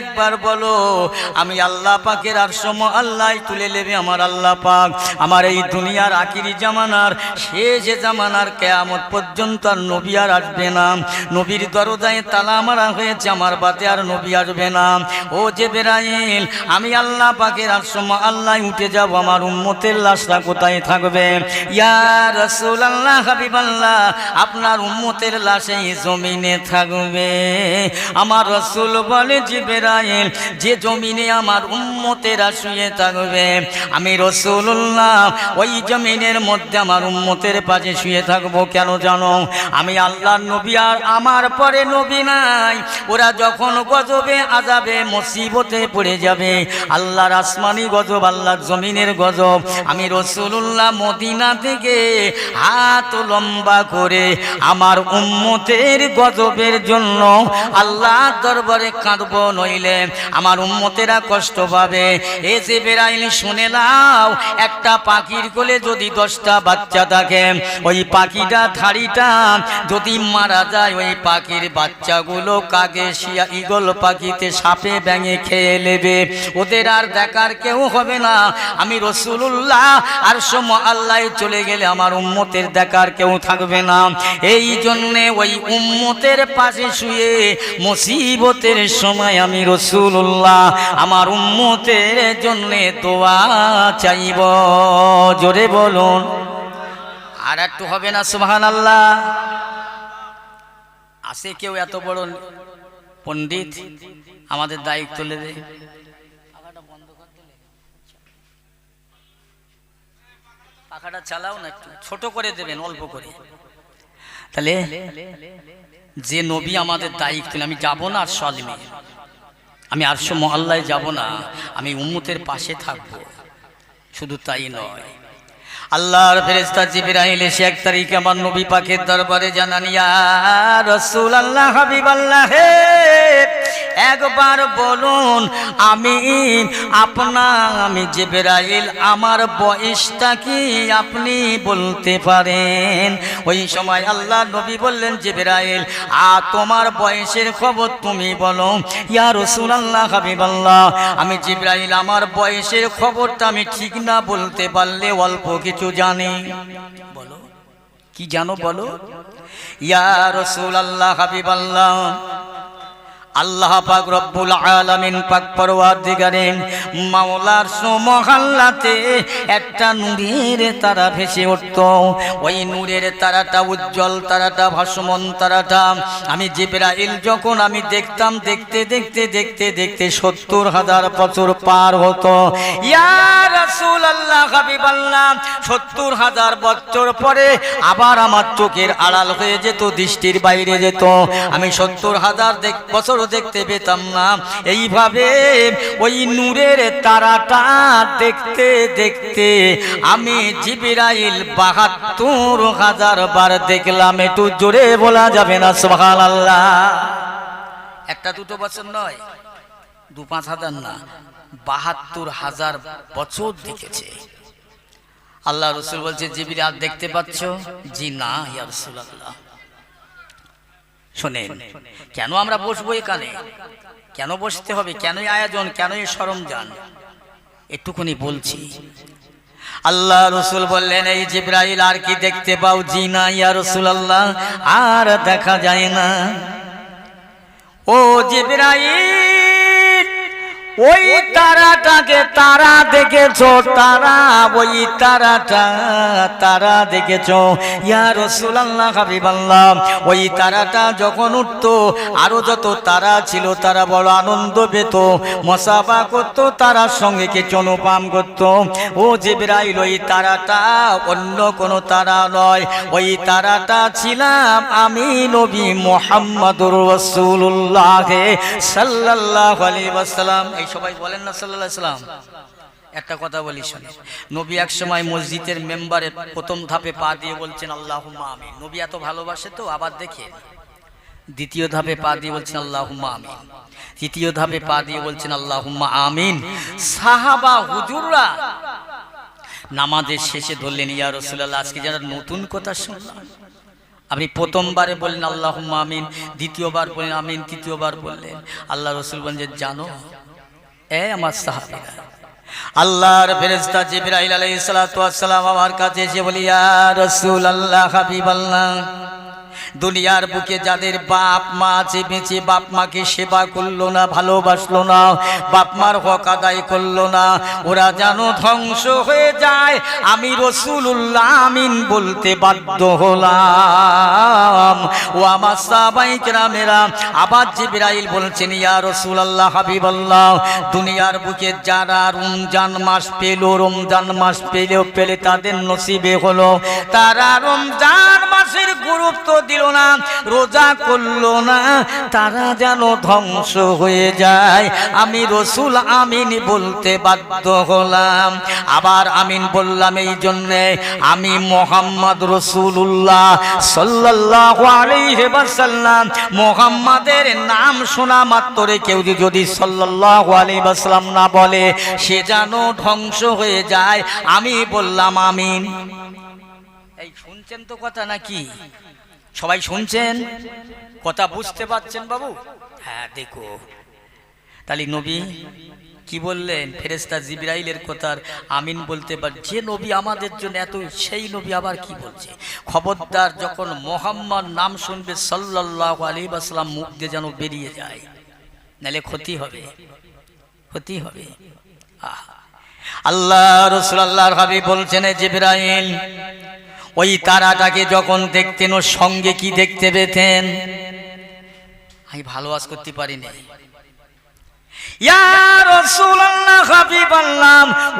একবার বলো, আমি আল্লাহ পাকের আর সম আল্লাহ তুলে নেবে আমার আল্লাহ পাক। আমার এই দুনিয়ার আকিরি জামানার জামানার কেয়ামত পর্যন্ত আর নবী আর আসবে না। নবীর তালা হয়েছে আমার আর নবী আসবে না। ও যে আমি আল্লাহ পাকের আল্লাহ উঠে যাব, আমার উম্মতের লাশটা কোথায় থাকবে? আল্লাহ হাবিবাল্লাহ, আপনার উম্মতের লাশে জমিনে থাকবে। আমার রসুল বলে জিবেরাইল, যে জমিনে আমার উম্মতেরা শুয়ে থাকবে। আমি রসুল্লাহ ওই জমিনের মধ্যে আমার উম্মতের পাশে শুয়ে থাকব কেন জানো? আমি আল্লাহর নবী আর আমার পরে নবী নাই। ওরা যখন গজবে আজাবে মুসিবতে পড়ে যাবে। আল্লাহর আসমানি গজব, আল্লাহর জমিনের গজব। আমি রসুল্লাহ মদিনা থেকে হাত লম্বা করে আমার উম্মতের গজবের জন্য আল্লাহ দরবারে কাঁদব নইলে আমার উম্মতেরা কষ্ট পাবে। এ যে বেড়াইলে শুনে নাও, একটা পাখির কোলে যদি দশটা বাচ্চা থাকে, ওই পাখিটা থাড়িটা যদি মারা যায়, ওই পাখির বাচ্চাগুলো কাকে শিয়া ইগল পাখিতে সাপে ব্যাঙে খেয়ে নেবে? ওদের আর দেখার কেউ হবে না। আমি রসুল্লাহ আর সম আল্লাহ চলে গেলে আমার উম্মতের দেখার কেউ থাকবে না। এই জন্যে ওই উম্মতের পাশে শুয়ে মুসিবতের সময় আমি রসুল্লাহ আমার উম্মতের জন্যে দোয়া চাইব। জোরে বলুন। আর একটু হবে না সুবহান আল্লাহ আসে কেউ এত বড় পণ্ডিত? আমাদের দায়িত্ব দেয় পাখাটা চালাও না একটু। ছোট করে দেবেন, অল্প করে। তাহলে যে নবী আমাদের দায়িত্ব আমি যাব না আর সলমে আমি আরশো মহল্লায় যাব না, আমি উম্মতের পাশে থাকব। শুধু তাই নয়, আল্লাহর ফেরেস্তা জিবরাইল এসে এক তারিখে আমার নবী পাকের দরবারে জানান, ইয়া রসুল আল্লাহ হাবিব আল্লাহ একবার বলুন, আমি আপনা আমি জিবরাইল, আমার বয়সটা কি আপনি বলতে পারেন? ওই সময় আল্লাহ নবী বললেন, জিবরাইল আ তোমার বয়সের খবর তুমি বলো। ইয়া রসুল আল্লাহ হাবিব আল্লাহ আমি জিবরাইল, আমার বয়সের খবরটা আমি ঠিক না বলতে পারলে অল্প কিছু জানি। বলো, কি জানো বলো? ইয়া রসুল আল্লাহ হাবিব আল্লাহ আল্লাহ পাক রব্বুল আলামিন পাক পরওয়ারদিগারে মাওলার সুমহাল্লাতে একটা নূরের তারা ভেসে উঠত। ওই নূরের তারাটা উজ্জ্বল, তারাটা ভাসমন, তারাটা আমি জিবরাইল যখন আমি দেখতাম, দেখতে দেখতে দেখতে দেখতে সত্তর হাজার বছর পার হতো। ইয়া রাসূল আল্লাহ হাবিবাল্লাহ, সত্তর হাজার বছর পরে আবার আমার চোখের আড়াল হয়ে যেত, দৃষ্টির বাইরে যেত। আমি সত্তর হাজার বছর দেখতে পেতাম না। এইভাবে ওই নূরের তারাটা দেখতে দেখতে আমি জিবিরাইল বাহাত্তর হাজার বার দেখলাম। একটু জোরে বলা যাবে না সোহান আল্লাহ একটা দুটো বছর নয়, দু পাঁচ হাজার না, বাহাত্তর হাজার বছর দেখেছে। আল্লাহ রসুল বলছে জিবির আর দেখতে পাচ্ছ? জি না, ইয়া রসুল আল্লাহ শোনেন, কেন আমরা বসবো এখানে? কেন বসতে হবে? কেনই আয়োজন? কেনই সরঞ্জাম? এটুকুনি বলছি। আল্লাহ রসুল বললেন, এই জিব্রাইল আর কি দেখতে পাও? জি না, ইয়া রসুল আল্লাহ আর দেখা যায় না। ও জিব্রাইল! ওই তারাটাকে তারা দেখেছ, তারা, ওই তারাটা তারা দেখেছ। ইয়া রসুলাল্লাহ, হাবিবাল্লাহ, ওই তারাটা যখন উঠতো, আরও যত তারা ছিল, তারা বড় আনন্দ পেত। মশাফা করতো, তারার সঙ্গে কে চনুপাম করতো। ও জিবরাইল, ওই তারাটা অন্য কোনো তারা নয়। ওই তারাটা ছিলাম আমি নবী মোহাম্মদুর রসুল্লাহ সাল্লাল্লাহু আলাইহি ওয়াসাল্লাম। এই সবাই বলেন না সাল্লাম একটা কথা বলি শুনে। নবী এক সময় মসজিদের মেম্বারে প্রথম ধাপে পা দিয়ে বলছেন, আল্লাহুম্মা আমিন। নবী এত ভালোবাসে তো, আবার দেখে। দ্বিতীয় ধাপে পা দিয়ে বলছেন, আল্লাহুম্মা আমিন। তৃতীয় ধাপে পা দিয়ে বলছেন, আল্লাহুম্মা আমিন। সাহাবা, হুজুররা নামাজের শেষে ধরলেন, ইয়া রাসূলুল্লাহ, আজকে যারা নতুন কথা শুনলাম। আপনি প্রথমবারে বললেন আল্লাহ আমিন। দ্বিতীয়বার বললেন, আমিন। তৃতীয়বার বললেন। আল্লাহ রসুল বলেন যে জানো এ আমার সাহাবিরা। আল্লাহর ফেরেশতা জিবরাইল আলাইহিস সালাতু ওয়াস সালাম আমার কাছে এসে বলি রাসূল আল্লাহ হাবিবাল্লাহ, দুনিয়ার বুকে যাদের বাপ মা আছে, বেঁচে বাপ মাকে সেবা করল না, ভালোবাসলো না, বাপ মার হক আদায় করল না, ওরা যেন ধ্বংস হয়ে যায়, আমি রসুল্লাহ আমিন বলতে বাধ্য হলাম। ও আমার সাবাই কেরামেরা। আবার জিবরাইল বলছেন, ইয়া রসুল আল্লাহ হাবিবাল্লাহ, দুনিয়ার বুকে যারা রমজান মাস পেল, রমজান মাস পেলেও পেলে তাদের নসিবে হলো। তারা রমজান মাসের গুরুত্ব দিল না, রোজা না, তারা যেন ধ্বংস হয়ে যায়। আমি রসুল আমিন বলতে বাধ্য হলাম। আবার আমিন বললাম এই জন্যে আমি মোহাম্মদ রসুল্লাহ সাল্লাল্লাহু মোহাম্মদের নাম শোনা মাত্রে কেউ যদি সাল্লাল্লাহু আলাইহি না বলে, সে যেন ধ্বংস হয়ে যায়। আমি বললাম, আমিন। এই শুনছেন তো কথা নাকি? সবাই শুনছেন? কথা বুঝতে পারছেন বাবু? হ্যাঁ দেখো। তাহলে নবী কি বললেন? ফেরেস্তা জিব্রাইলের কথার আমিন বলতে পার যে নবী আমাদের জন্য এত, সেই নবী আবার কি বলছে? খবরদার যখন মোহাম্মদ নাম শুনবে সাল্লাহ আলী আসলাম মুখ দিয়ে যেন বেরিয়ে যায়। নাহলে ক্ষতি হবে। ক্ষতি হবে। আল্লাহ রসুল আল্লাহর হাবি বলছেন জিব্রাইল, ওই তারাটাকে যখন দেখতেন, ওর সঙ্গে কি দেখতে পেতেন? আমি ভালো আজ করতে পারিনি।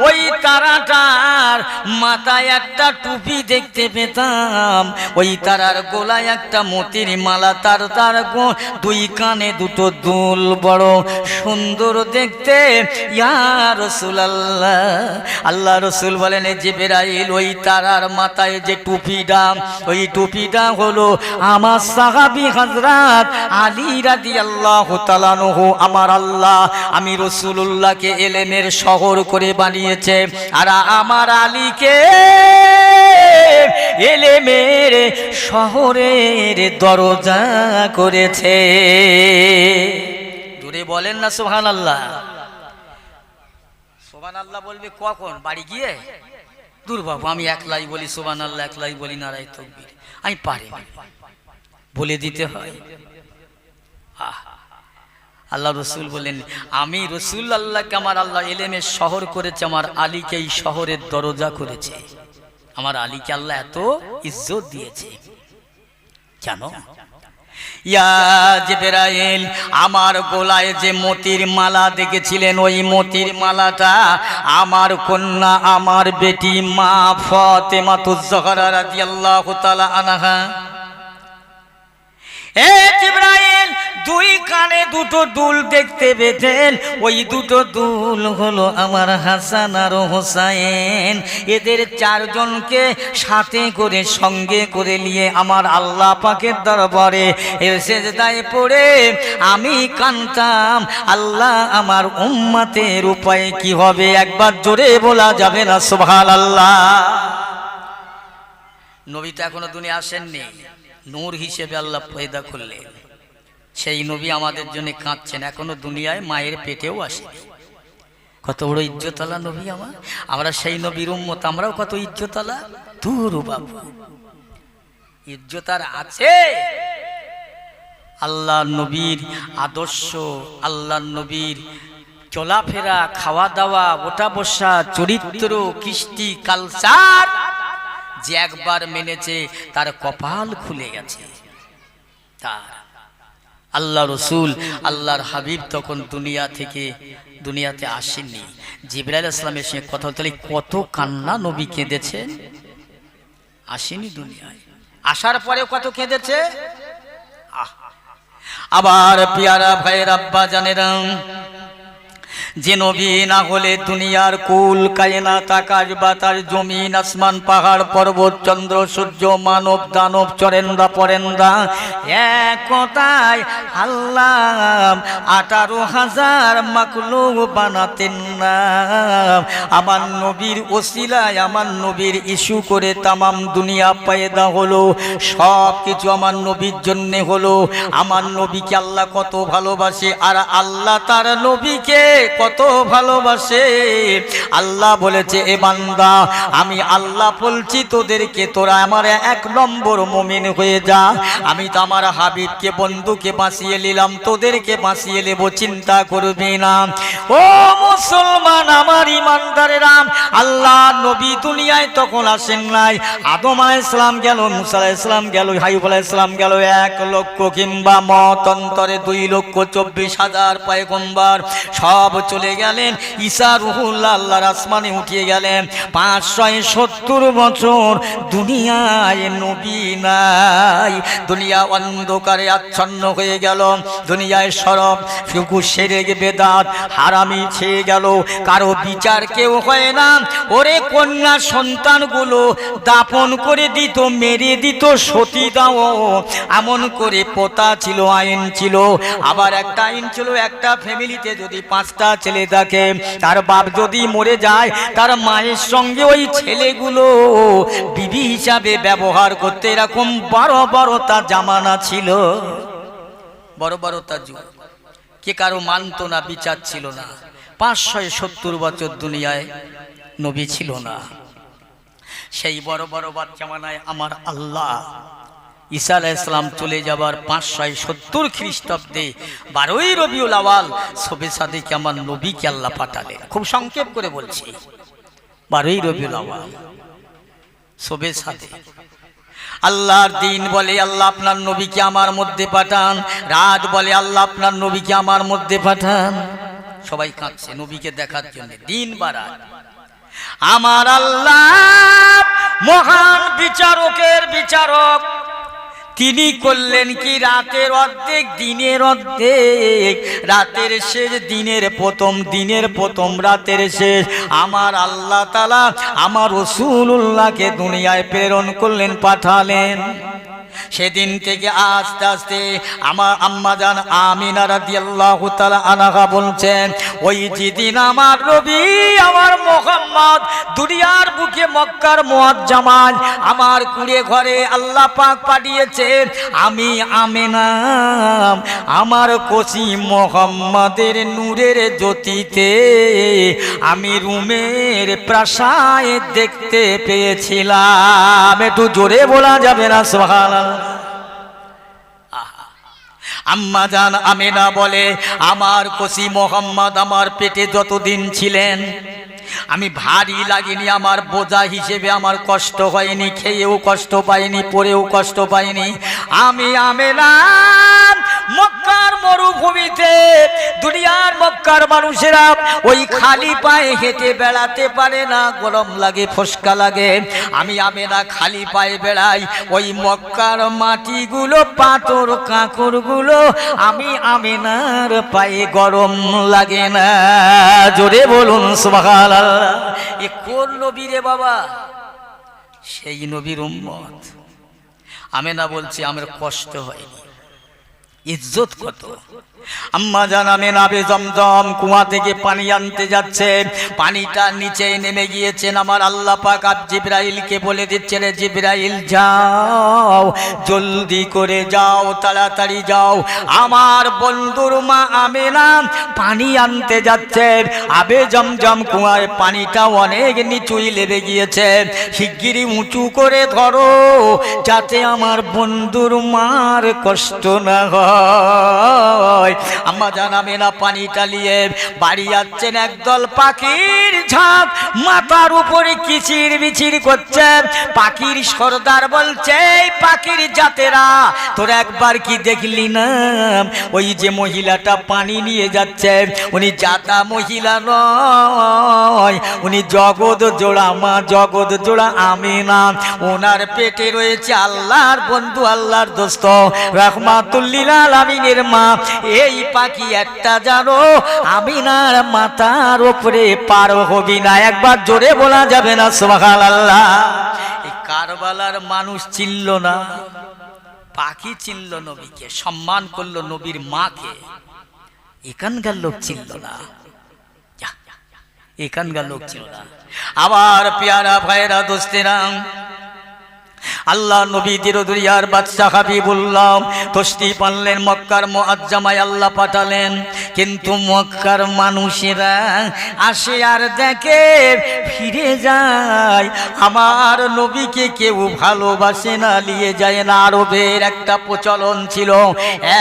ওই তারাটার মাথায় একটা টুপি দেখতে পেতাম। ওই তারার গোলায় একটা মতির মালা, তার তার দুই কানে দুটো দুল বড় সুন্দর দেখতে। ইয়া রসুল আল্লাহ আল্লাহ রসুল বলেন যে বেরাইল ওই তারার মাথায় যে টুপিটা, ওই টুপিটা হলো আমার সাহাবি হাজরাত আলী রাদি আল্লাহ তালানহ আমার আল্লাহ আমি রসুল্লাহকে এলেমের শহর করে বানিয়েছে। আর আমার আলীকে এলেমের শহরের দরজা করেছে। জুড়ে বলেন না সোহান আল্লাহ আল্লাহ বলবে কখন? বাড়ি গিয়ে? দূর আমি একলাই বলি আল্লাহ একলাই বলি আমি পারি বলে দিতে হয়। আল্লাহ রসুল বলেন, আমি রসুল আল্লাহকে আমার আল্লাহ এলেমের শহর করেছে, আমার আলীকে এই শহরের দরজা করেছে। আমার আলীকে আল্লাহ এত ইজ্জত দিয়েছে। জিবরাইল, আমার গোলায় যে মতির মালা দেখেছিলেন, ওই মতির মালাটা আমার কন্যা, আমার বেটি মা ফতেমা তুজ্জহরা রাদিয়াল্লাহু তাআলা আনহা। এ জিবরাইল! দুই কানে দুটো দুল দেখতে পেতেন ওই দুটো দুল হলো আমার হাসান আর হোসাইন। এদের চারজনকে সাথে করে, সঙ্গে করে নিয়ে আমার আল্লাহ পাকের দরবারে এসে দায় পড়ে। আমি কানতাম, আল্লাহ আমার উম্মাতের উপায় কি হবে? একবার জোরে বলা যাবে না সুবহান আল্লাহ নবী তো এখনও দুনিয়া আসেননি। নূর হিসেবে আল্লাহ পয়দা করলেন। সেই নবী আমাদের জন্য কাঁদছেন। এখনও দুনিয়ায় মায়ের পেটেও আসে কত বড় ইজ্জতালা নবী আমার। আমরা সেই নবীর উম্মত, আমরাও কত ইজ্জতালা দূর বাবু। ইজ্জতার আছে। আল্লাহ নবীর আদর্শ, আল্লাহ নবীর চলাফেরা খাওয়া দাওয়া ওঠা বসা চরিত্র, কৃষ্টি, কালচার যে একবার মেনেছে, তার কপাল খুলে গেছে। তার আল্লাহ রসুল, আল্লাহর হাবিব তখন দুনিয়া থেকে, দুনিয়াতে আসেননি। জিবরাইল ইসলামের সঙ্গে কথা বলতে কত কান্না নবী কেঁদেছেন? আসেনি দুনিয়ায়। আসার পরে কত কেঁদেছে! আবার পিয়ারা ভাইয়ের আব্বা জানেরাম যে নবী না হলে দুনিয়ার কুল, কায়নাত, আকাশ, বাতাস, জমিন, আসমান, পাহাড়, পর্বত, চন্দ্র, সূর্য, মানব, দানব, চরেন্দা, পরেন্দা এক আল্লাহ আঠারো হাজার মাকলু বানাতেন না। আমার নবীর ওসিলায়, আমার নবীর ইস্যু করে তামাম দুনিয়া পয়দা হলো সব কিছু আমার নবীর জন্যে হলো। আমার নবীকে আল্লাহ কত ভালোবাসে, আর আল্লাহ তার নবীকে কত ভালোবাসে। আল্লাহ বলেছে, এ বান্দা, আমি আল্লাহ বলছি, তোদেরকে তোরা আমার এক নম্বর মমিন হয়ে যা। আমি তো আমার হাবিবকে, বন্ধুকে বাঁচিয়ে নিলাম, তোদেরকে বাঁচিয়ে নেব, চিন্তা করবি না। ও মুসলমান, আমার ইমানদারেরা, আল্লাহ নবী দুনিয়ায় তখন আসেন নাই। আদম আলাইসালাম গেল, মুসা আলাইসালাম গেল হাইব ইসলাম গেল, এক লক্ষ কিংবা মত অন্তরে দুই লক্ষ চব্বিশ হাজার পয়গম্বর। সব চলে গেলেন। ঈসা রুহুল্লাহ আল্লাহর আসমানে উঠিয়ে গেলেন। পাঁচশো সত্তর বছর দুনিয়ায় নবী নাই। দুনিয়া অন্ধকারে আচ্ছন্ন হয়ে গেল। দুনিয়ায় সরব, ফিকু সেরে বেদাত হারামি ছেয়ে গেল। কারও বিচার কেউ হয় না। ওরে কন্যা সন্তানগুলো দাপন করে দিত, মেরে দিত, সতী দাও। এমন করে পোতা ছিল, আইন ছিল। আবার একটা আইন ছিল, একটা ফ্যামিলিতে যদি পাঁচটা ছেলে থাকে তার বাপ যদি মরে যায়, তার মায়ের সঙ্গে ওই ছেলেগুলো বিবি হিসাবে ব্যবহার করতে এরকম বারো বারো তার জামানা ছিল। বড় বড় তার যুগ। কে কারও মানত না, বিচার ছিল না। পাঁচশো সত্তর বছর দুনিয়ায় নবী ছিল না। সেই বড় বড় বাচ্চামানায় আমার আল্লাহ ঈসা আলাহ ইসলাম চলে যাবার পাঁচশো সত্তর খ্রিস্টাব্দে বারোই রবিউল আওয়াল সবে সাদিকে আমার নবীকে আল্লাহ পাঠালেন। খুব সংক্ষেপ করে বলছি। বারোই রবিউল আওয়াল সবে সাদে আল্লাহর দিন বলে আল্লাহ আপনার নবীকে আমার মধ্যে পাঠান, রাত বলে আল্লাহ আপনার নবীকে আমার মধ্যে পাঠান। সবাই কাঁদছে নবীকে দেখার জন্য, দিন বাড়ায় আমার আল্লাহ মহান বিচারকের বিচারক তিনি করলেন কি রাতের অর্ধেক, দিনের অর্ধেক? রাতের শেষ, দিনের প্রথম দিনের প্রথম রাতের শেষ। আমার আল্লাহ তালা আমার রসুল্লাহকে দুনিয়ায় প্রেরণ করলেন, পাঠালেন। সেদিন থেকে আস্তে আস্তে আমার আম্মা জান আমিনা রাদিয়াল্লাহু আনাহা বলছেন, ওই যেদিন আমার নবী, আমার মোহাম্মদ দুনিয়ার বুকে মক্কার মুআজ্জামান আমার কুড়ে ঘরে আল্লাহ পাক পাঠিয়েছেন, আমি আমেনা, আমার কচি মোহাম্মদের নূরের জ্যোতিতে আমি রুমের প্রাসায় দেখতে পেয়েছিলাম। একটু জোরে বলা যাবে না, সুবহানাল্লাহ। আম্মা জান আমেনা বলে, আমার কসি মোহাম্মদ আমার পেটে যতদিন ছিলেন, আমি ভারী লাগেনি, আমার বোঝা হিসেবে আমার কষ্ট হয়নি, খেয়েও কষ্ট পাইনি পরেও কষ্ট পাইনি। আমি আমেনা, মক্কার মরুভূমিতে, দুনিয়ার মক্কার মানুষেরা ওই খালি পায়ে হেঁটে বেড়াতে পারে না, গরম লাগে, ফসকা লাগে। আমি আমেনা খালি পায়ে বেড়াই, ওই মক্কার মাটিগুলো, পাথর, কাঁকড়গুলো আমি আমিনার পায়ে গরম লাগে না। জোরে বলুন সুবাহাল এ কোন নবী রে বাবা? সেই নবীর উম্মত। আমেনা বলছি, আমার কষ্ট হয়নি। ইজ্জত কত? আম্মা জানামে নাবে জমজম কুয়া থেকে পানি আনতে যাচ্ছে। পানিটা নিচে নেমে গিয়েছেন আমার আল্লাহ পাক। জিব্রাইলকে বলে দিচ্ছেন, "এ জিব্রাইল, যাও, জলদি করে যাও, তাড়াতাড়ি যাও। আমার বন্ধুর মা আমেনা পানি আনতে যাচ্ছেন আবে জমজম কুয়ায় পানিটা অনেক নিচুই লেবে গিয়েছে। শিগগিরই উঁচু করে ধরো, যাতে আমার বন্ধুর মার কষ্ট না হয়। আম্মা জানাবে না পানি টালিয়ে বাড়ি যাচ্ছেন একদল পাখির ঝাঁক। মাথার উপরে কিচির বিচির করছে। পাখির সর্দার বলছে, "এই পাখির জাতেরা, তোর একবার কি দেখলি না? ওই যে মহিলাটা পানি নিয়ে যাচ্ছে। উনি জাতা মহিলা নয়। উনি জগৎ জোড়া, মা জগৎ জোড়া, আমি না। ওনার পেটে রয়েছে আল্লাহর বন্ধু, আল্লাহর দোস্ত। রহমাতুল্লিল আলমিনের মা। এ এই পাখি একটা জানো, আমিনার মাথার ওপরে পার হবি না। একবার জোরে বলা যাবে না সোহাল আল্লাহ এই কারবালার মানুষ চিনল না। পাখি চিনল নবীকে, সম্মান করল নবীর মাকে। এখানকার লোক চিনল না। এখানকার লোক ছিল না। আবার পেয়ারা ভাইরা দোস্তেরাম আল্লাহ নবী দিরদুরিয়ার বাদশাহ হাবিবুল্লাহ। তস্তি পানলেন মক্কার মুআজ্জামায় আল্লাহ পাঠালেন। কিন্তু মক্কার মানুষেরা আসে আর দেখে, ফিরে যায়। আমার নবীকে কেউ ভালোবাসে না, নিয়ে যায় না। আরবের একটা প্রচলন ছিল,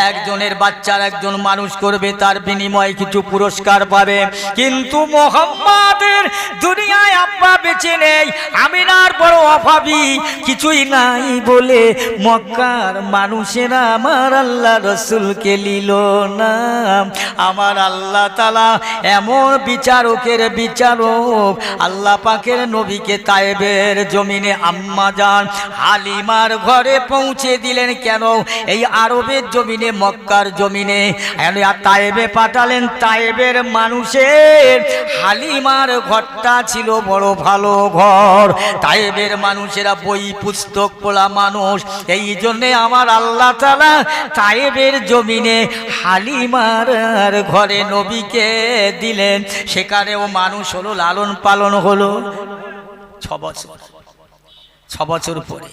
একজনের বাচ্চার একজন মানুষ করবে, তার বিনিময়ে কিছু পুরস্কার পাবে। কিন্তু মোহাম্মদের দুনিয়ায় আব্বা বেঁচে নেই, আমিনার বড় অভাবী কিছুই নাই বলে মক্কার মানুষেরা আমার আল্লাহ রসুলকে লিল না। আমার আল্লাহ তালা এমন বিচারকের বিচারক, আল্লাহ পাকের নবীকে তায়েবের জমিনে আম্মা যান হালিমার ঘরে পৌঁছে দিলেন কেন? এই আরবের জমিনে, মক্কার জমিনে। তায়েবে পাঠালেন, তায়েবের মানুষের হালিমার ঘরটা ছিল বড় ভালো ঘর। তায়েবের মানুষেরা বই পুস্তক পড়া মানুষ। এই জন্যে আমার আল্লাহ তালা তায়েবের জমিনে হালিমার ঘরে নবীকে দিলেন। সেখানেও মানুষ হলো, লালন পালন হলো। ছ বছর। ছ বছর পরে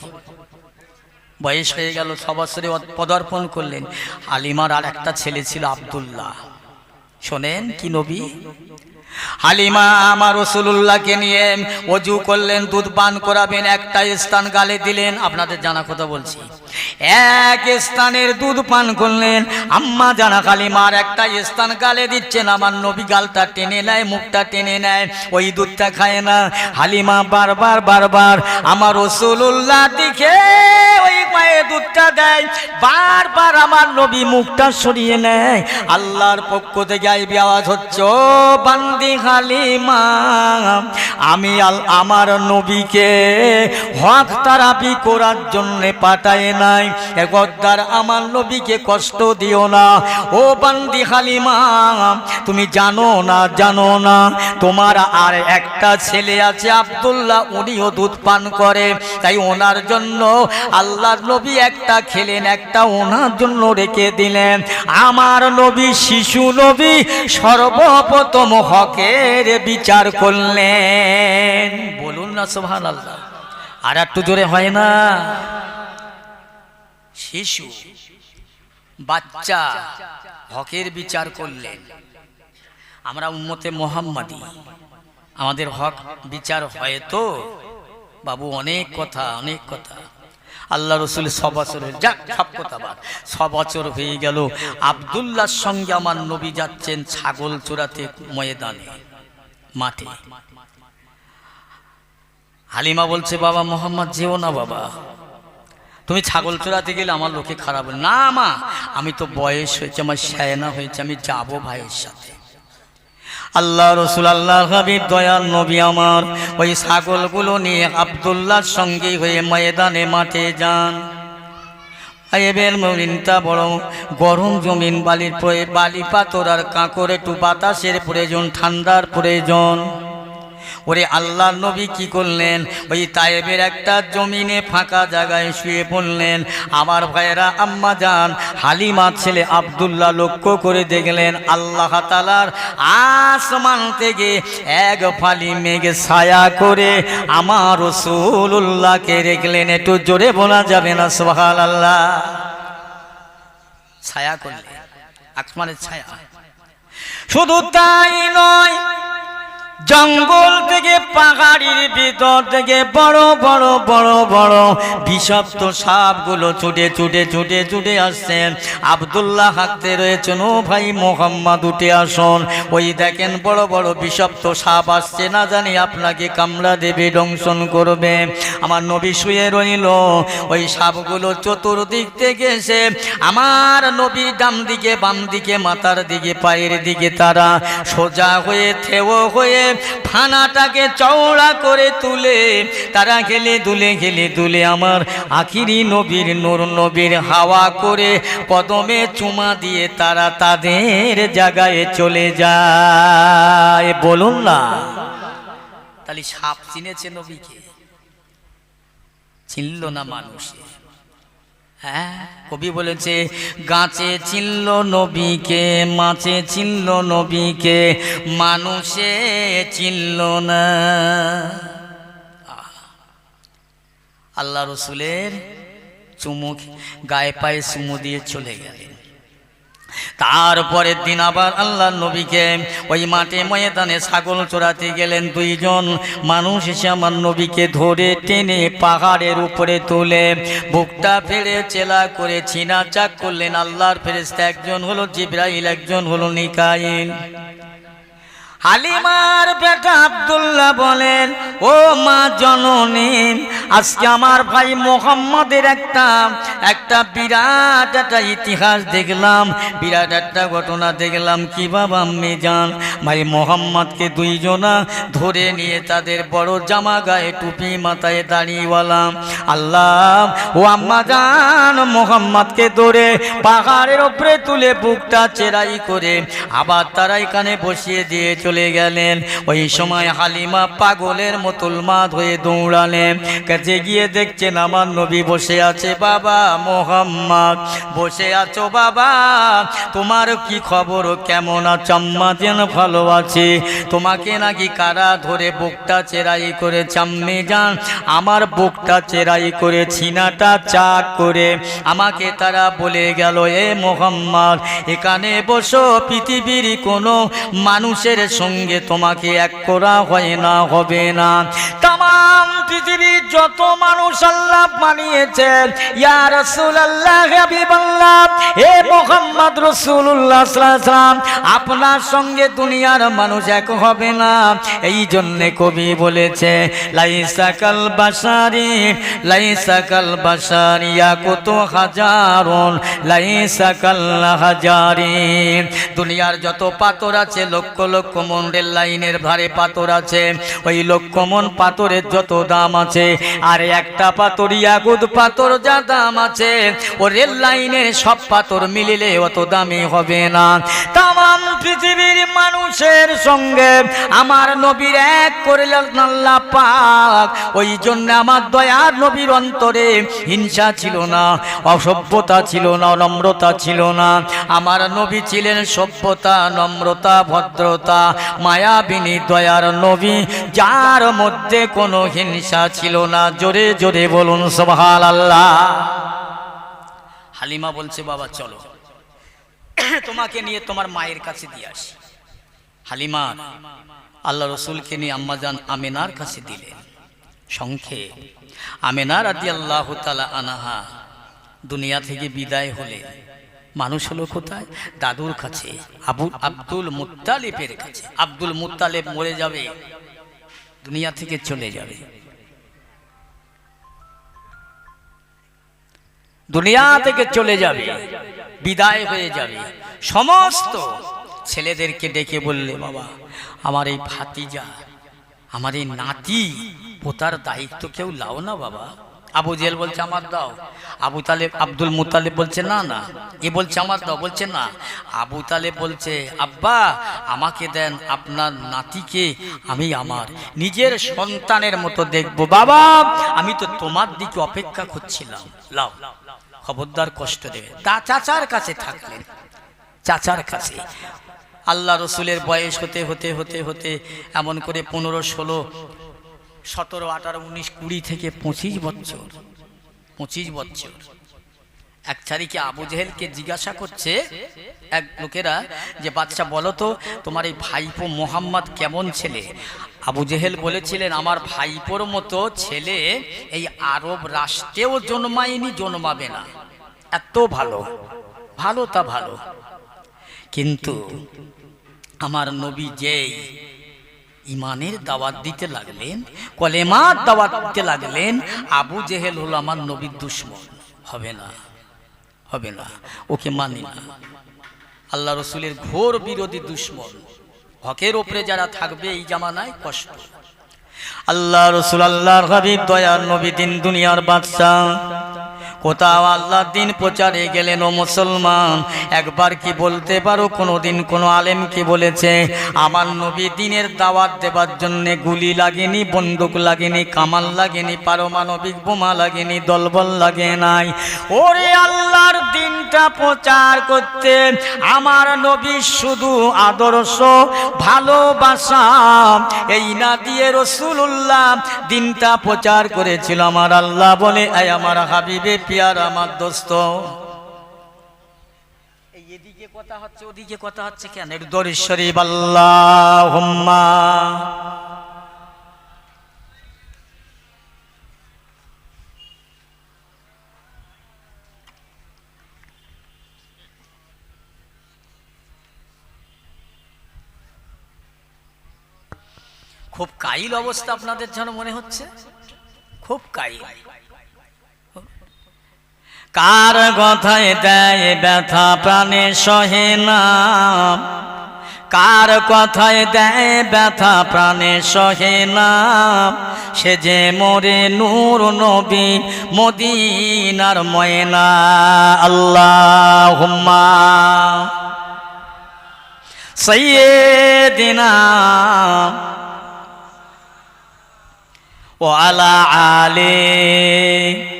বয়স হয়ে গেল, ছ বছরে পদার্পণ করলেন। আলিমার আর একটা ছেলে ছিল আব্দুল্লাহ। শোনেন কি নবী? হালিমা আমার রসুল্লাহকে নিয়ে অজু করলেন দুধ পান করাবেন একটা স্থান গালে দিলেন। আপনাদের জানা কথা বলছি। এক স্থানের দুধ পান করলেন। আম্মা জানা কালিমার একটা স্থান গালে দিচ্ছেন। আমার নবী গালটা টেনে নেয়, মুখটা টেনে নেয়। ওই দুধটা খায় না। হালিমা বারবার বারবার আমার রসুল্লাহ দিকে ওই মায়ে দুধটা দেয়। বারবার আমার নবী মুখটা সরিয়ে নেয়। আল্লাহর পক্ষ থেকে আইবি আওয়াজ হচ্ছে বান্দি হালিমা, আমি আমার নবীকে হক তারাপি করার জন্য পাঠায় নাই। একদার আমার নবীকে কষ্ট দিও না। ও বান্দি হালিমা, তুমি জানো না জানো না। তোমার আর একটা ছেলে আছে আবদুল্লাহ, উনিও দুধ পান করে। তাই ওনার জন্য আল্লাহর নবী একটা খেলেন, একটা ওনার জন্য রেখে দিলেন। আমার নবী, শিশু নবী, সর্বপ্রথম হকের বিচার করলেন। বলুন না সোহান আল্লাহ আর একটু জোরে হয় না। শিশু, বাচ্চা হকের বিচার করলেন। আমরা উম্মতে মোহাম্মদী, আমাদের হক বিচার হয় তো? বাবু, অনেক কথা অনেক কথা। আল্লাহ রসুল ছ যাক, সব কথা বাদ। ছ বছর হয়ে গেল আবদুল্লার সঙ্গে আমার নবী যাচ্ছেন ছাগল চোরাতে ময়দানে, মাঠে। হালিমা বলছে, বাবা, মোহাম্মদ, যেও না বাবা। তুমি ছাগল চোরাতে গেলে আমার লোকে খারাপ না মা, আমি তো বয়স হয়েছে, আমার সায়না হয়েছে, আমি যাব ভাইয়ের সাথে। আল্লাহ রসুল, আল্লাহ হাবিব, দয়াল নবী আমার, ওই ছাগলগুলো নিয়ে আবদুল্লার সঙ্গে হয়ে ময়দানে মাঠে যান। এবের মরিনটা বড় গরম জমিন, বালির বালি পাথর আর কাঁকর একটু বাতাসের প্রয়োজন, ঠান্ডার প্রয়োজন। ওরে আল্লাহ নবী কি করলেন? ওই তায়েবের একটা জমিনে ফাঁকা জায়গায় শুয়ে পড়লেন। আমার ভাইয়েরা, আম্মা যান হালিমা ছেলে আবদুল্লাহ লক্ষ্য করে দেখলেন আল্লাহ তালার আসমান থেকে এক ফালি মেঘ ছায়া করে আমার রসুল্লাহকে রেখলেন একটু জোরে বলা যাবে না? সোহাল আল্লাহ ছায়া করলে আসমানের ছায়া। শুধু তাই নয় জঙ্গল থেকে, পাহাড়ির ভিতর থেকে, বড় বড় বড় বড় বিষাক্ত সাপগুলো ছুটে ছুটে ছুটে ছুটে আসছেন। আবদুল্লাহ হাঁকতে রয়েছেন, ও ভাই মোহাম্মদ, উঠে আসুন। ওই দেখেন, বড় বড় বিষাক্ত সাপ আসছে। না জানি আপনাকে কামড়া দেবে, দংশন করবে। আমার নবী শুয়ে রইল। ওই সাপগুলো চতুর্দিক থেকে এসে আমার নবী ডাম দিকে, বাম দিকে, মাথার দিকে, পায়ের দিকে তারা সোজা হয়ে, থেও হয়ে ফানাটাকে চওড়া করে তুলে, তারা গেলে দুলে গেলে দুলে আমার আখিরি নবীর নূর নবীর হাওয়া করে কদমে চুমা দিয়ে তারা তাদের জায়গায় চলে যায়। বলুন না। তাহলে সাপ চিনেছে নবীকে? চিনল না মানুষে। হ্যাঁ কবি বলেছে, গাছে চিনল নবীকে, মাছে চিনল নবীকে মানুষে চিনল না। আল্লাহ রসুলের চুমুক, গায়ে পায়ে চুমু দিয়ে চলে গেলেন। তারপরের দিন আবার আল্লাহ নবীকে ওই মাঠে ময়দানে ছাগল চড়াতে গেলেন দুইজন। মানুষ এসে আমার নবীকে ধরে টেনে পাহাড়ের উপরে তুলে বুকটা ফেড়ে চেলা করে ছিনা চাক করলেন। আল্লাহর ফেরেস্তা একজন হলো জিব্রাইল, একজন হলো নিকাইল হালিমার বেটা আব্দুল্লাহ বলেন, ও মা জননী, আজকে আমার ভাই মোহাম্মদের একটা একটা বিরাট একটা ইতিহাস দেখলাম, বিরাট একটা ঘটনা দেখলাম। কি বাবা যান ভাই মোহাম্মদকে দুইজনা ধরে নিয়ে তাদের বড় জামা গায়ে টুপি মাথায় দাঁড়িয়েওয়ালাম আল্লাহ, ও আম্মা জান, মোহাম্মদকে ধরে পাহাড়ের ওপরে তুলে বুকটা চেরাই করে আবার তারা এখানে বসিয়ে দিয়ে চলে গেলেন। ওই সময় হালিমা পাগলের মতল মাত হয়ে দৌড়ালেন। কাছে গিয়ে দেখছেন আমার নবী বসে আছে, বাবা মোহাম্মদ, বসে আছো বাবা, তোমার কি খবর? কেমন আম্মা যেন ভালো আছে। তোমাকে নাকি কারা ধরে বুকটা চেরাই করে চাম্মে যান আমার বুকটা চেরাই করে, ছিনাটা চাক করে। আমাকে তারা বলে গেল, এ মোহাম্মদ, এখানে বসো, পৃথিবীর কোনো মানুষের সঙ্গে তোমাকে এক করা হয় না, হবে না। তাম পৃথিবীর যত মানুষ আল্লাহ বানিয়েছেন, ইয়া রাসূলুল্লাহ হাবিবাল্লাহ, হে মোহাম্মদ রাসূলুল্লাহ সাল্লাল্লাহু আলাইহি আপনার সঙ্গে দুনিয়ার মানুষ এক হবে না। এই জন্যে কবি বলেছে লাইসাকাল বাসারি লাইসাকাল বাসারি কত হাজারন লাইসাকাল হাজারি। দুনিয়ার যত পাথর আছে, লক্ষ লক্ষ মন রেল লাইনের ভারে পাথর আছে। ওই লক্ষ মন পাথরের যত দাম আছে, আর একটা পাথর ইয়াগুদ পাথর যা দাম আছে, ও রেল লাইনের সব পাথর মিলিলে অত দামি হবে না। তাম পৃথিবীর মানুষের সঙ্গে আমার নবীর এক আল্লাহ পাক। ওই জন্য আমার দয়ার নবীর অন্তরে হিংসা ছিল না, অসভ্যতা ছিল না, নম্রতা ছিল না। আমার নবী ছিলেন সভ্যতা, নম্রতা, ভদ্রতা মায়াবিনী দয়ার নবী, যার মধ্যে কোনো হিংসা ছিল না। জোরে জোরে বলুন সোহাল আল্লাহ হালিমা বলছে, বাবা, চলো। তোমাকে নিয়ে তোমার মায়ের কাছে দিয়ে আসি। হালিমা, আল্লাহ রসুলকে নিয়ে আম্মাজান আমেনার কাছে দিলেন। সংক্ষে আমেনা রাদি আল্লাহ তালা আনাহা দুনিয়া থেকে বিদায় হলে মানুষ হলো কোথায়? দাদুর কাছে। আবু আব্দুল মুত্তালিবের কাছে। আব্দুল মুত্তালেব মরে যাবে, দুনিয়া থেকে চলে যাবে। দুনিয়া থেকে চলে যাবে, বিদায় হয়ে যাবে। সমস্ত ছেলেদেরকে ডেকে বললে, বাবা, আমার এই ভাতিজা, আমার এই নাতি, পোতার দায়িত্ব কেউ লাও না, বাবা। আবু জেল বলছে, আমার দাও। আবু তালেব, আব্দুল মুতালেব বলছে, না না। এ বলছে, আমার দাও। বলছে, না। আবু তালেব বলছে, আব্বা, আমাকে দেন আপনার নাতিকে, আমি আমার নিজের সন্তানের মতো দেখব। বাবা, আমি তো তোমার দিকে অপেক্ষা করছিলাম। লাও। খবরদার কষ্ট দেবে। তা চাচার কাছে থাকলেন চাচার কাছে। আল্লাহ রসুলের বয়স হতে হতে হতে হতে, এমন করে পনেরো, ষোলো সতেরো, আঠারো, উনিশ, কুড়ি থেকে পঁচিশ বছর পঁচিশ বছর। এক চারিকে আবু জেহেলকে জিজ্ঞাসা করছে এক লোকেরা যে বাচ্চা বলো তো, তোমার এই ভাইপো মোহাম্মদ কেমন ছেলে? আবু জেহেল বলেছিলেন, আমার ভাইপোর মতো ছেলে এই আরব রাষ্ট্রেও জন্মায়নি, জন্মাবে না। এত ভালো ভালো তা ভালো। কিন্তু আমার নবী যেই ইমানের দাওয়াত দিতে লাগলেন, কলেমার দাওয়াত দিতে লাগলেন, আবু জেহেল হলো আমার নবীর দুশ্মন। হবে না হবে না, ওকে মানি না। আল্লাহ রসুলের ঘোর বিরোধী দুশ্মন। হকের ওপরে যারা থাকবে এই জামানায় কষ্ট। আল্লাহ রসুল, আল্লাহর হাবিব, দয়ার নবী, দিন দুনিয়ার বাদশাহ। কোথাও আল্লাহ দিন প্রচারে গেলেন ও মুসলমান। একবার কি বলতে পারো? কোনো দিন কোনো আলেম কি বলেছে? আমার নবী দিনের দাওয়াত দেবার জন্য গুলি লাগেনি, বন্দুক লাগেনি, কামাল লাগেনি, পারমাণবিক বোমা লাগেনি, দলবল লাগে নাই। ওরে আল্লাহর দিনটা প্রচার করতে আমার নবী শুধু আদর্শ, ভালোবাসা। এই না দিয়ে রসুল্লাহ দিনটা প্রচার করেছিল আমার আল্লাহ বলে এই আমার হাবিবে পিয়ার আমার দোস্ত। এদিকে কথা হচ্ছে ওদিকে কথা হচ্ছে কেন? একটু দরিদ শরীফ আল্লাহ খুব কাইল অবস্থা আপনাদের যেন মনে হচ্ছে। খুব কাইল। কার কথায় দেয় ব্যথা প্রাণে সহে না? কার কথায় দেয় ব্যথা প্রাণে সহে না? সে যে মোরে নূর নবী মদিনার ময়না। আল্লাহ হুম্মা সৈয়দিনা ও আলা আলে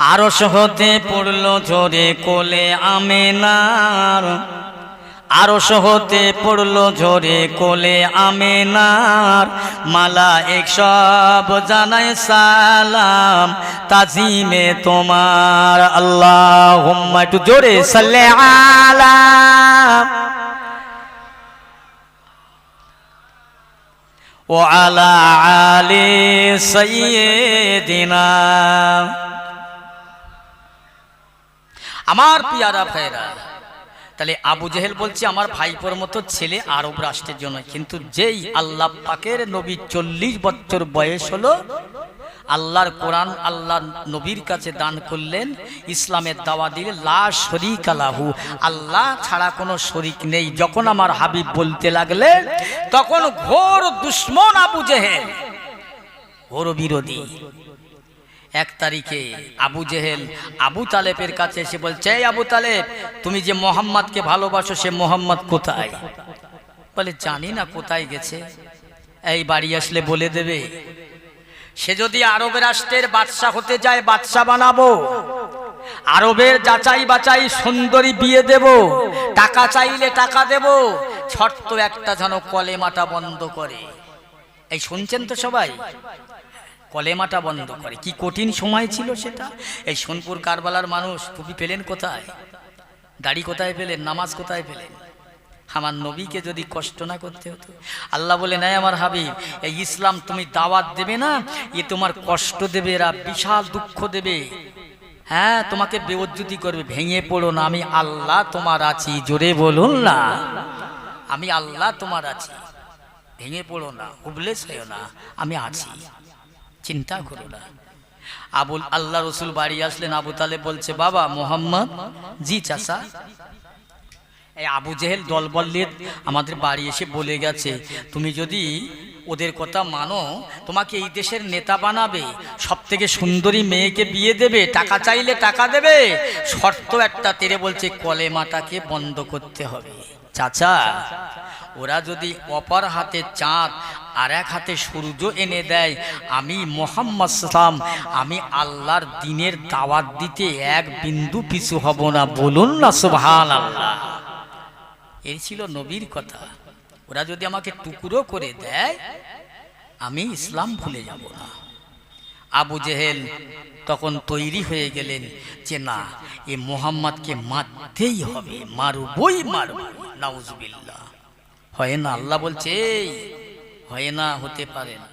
আরও সহতে পড়ল ঝরে কোলে আমেনার। আরও সহতে পড়ল ঝরে কোলে আমেনার। মালা এক সব জানাই সালাম তাজিমে তোমার। আল্লাহ একটু জোরে সাল্লে আলা ও আলা আলে সইয়ে দিনা আমার পিয়ারা ভাইরা, তাহলে আবু জেহেল বলছে, আমার ভাইপোর মতো ছেলে আরব রাষ্ট্রের জন্য কিন্তু যেই আল্লাহ পাকের নবী চল্লিশ বছর বয়স হলো, আল্লাহর কোরআন আল্লাহ নবীর কাছে দান করলেন, ইসলামের দাওয়া দিলে লা শরিক আলাহু আল্লাহ ছাড়া কোনো শরিক নেই। যখন আমার হাবিব বলতে লাগলেন, তখন ঘোর দুশ্মন আবু জেহেল, ঘোর বিরোধী। এক তারিখে আবু জেহেল আবু তালেবের কাছে এসে বলছে, এই আবু তালেব, তুমি যে মোহাম্মদকে ভালোবাসো, সে মোহাম্মদ কোথায়? বলে, জানি না কোথায় গেছে। এই বাড়ি আসলে বলে দেবে। সে যদি আরবের রাষ্ট্রের বাদশাহ হতে যায়, বাদশাহ বানাবো। আরবের যাচাই বাচাই সুন্দরী বিয়ে দেব। টাকা চাইলে টাকা দেব। শর্ত একটা যেন কলেমাটা বন্ধ করে। এই শুনছেন তো সবাই? কলেমাটা বন্ধ করে। কি কঠিন সময় ছিল সেটা? এই সোনপুর কারবালার মানুষ, টুপি পেলেন কোথায়? দাড়ি কোথায় পেলেন? নামাজ কোথায় পেলেন? আমার নবীকে যদি কষ্ট না করতে হতো? আল্লাহ বলে নাই আমার হাবিব, এই ইসলাম তুমি দাওয়াত দেবে না? এ তোমার কষ্ট দেবে, এরা বিশাল দুঃখ দেবে। হ্যাঁ তোমাকে বেউজ্জুতি করবে। ভেঙে পড়ো না, আমি আল্লাহ তোমার আছি। জোরে বলুন না। আমি আল্লাহ তোমার আছি। ভেঙে পড়ো না উবলে সেও না, আমি আছি। চিন্তা করো না। আবুল আল্লাহ রসুল বাড়ি আসলেন, আবু তালে বলছে, বাবা, মোহাম্মদ, জি চাষা এই আবু জেহেল দলবল নিয়ে আমাদের বাড়ি এসে বলে গেছে, তুমি যদি ওদের কথা মানো, তোমাকে এই দেশের নেতা বানাবে সব থেকে সুন্দরী মেয়েকে বিয়ে দেবে, টাকা চাইলে টাকা দেবে, শর্ত একটা তেরে বলছে, কলেমাটাকে বন্ধ করতে হবে। চাচা, ওরা যদি অপর হাতে চাঁদ আর এক হাতে সূর্য এনে দেয় আমি মোহাম্মদ সালাম আমি আল্লাহর দিনের দাওয়াত দিতে এক বিন্দু পিছু হব না বলুন না সুবহান আল্লাহ এই ছিল নবীর কথা। ওরা যদি আমাকে টুকরো করে দেয় আমি ইসলাম ভুলে যাব না। আবু জেহেল তখন তৈরি হয়ে গেলেন যে না এ মোহাম্মদকে মারতেই হবে মারবই মারব নাউজবিল্লাহ। হয় না আল্লাহ বলছে "এই, হয় না হতে পারে না।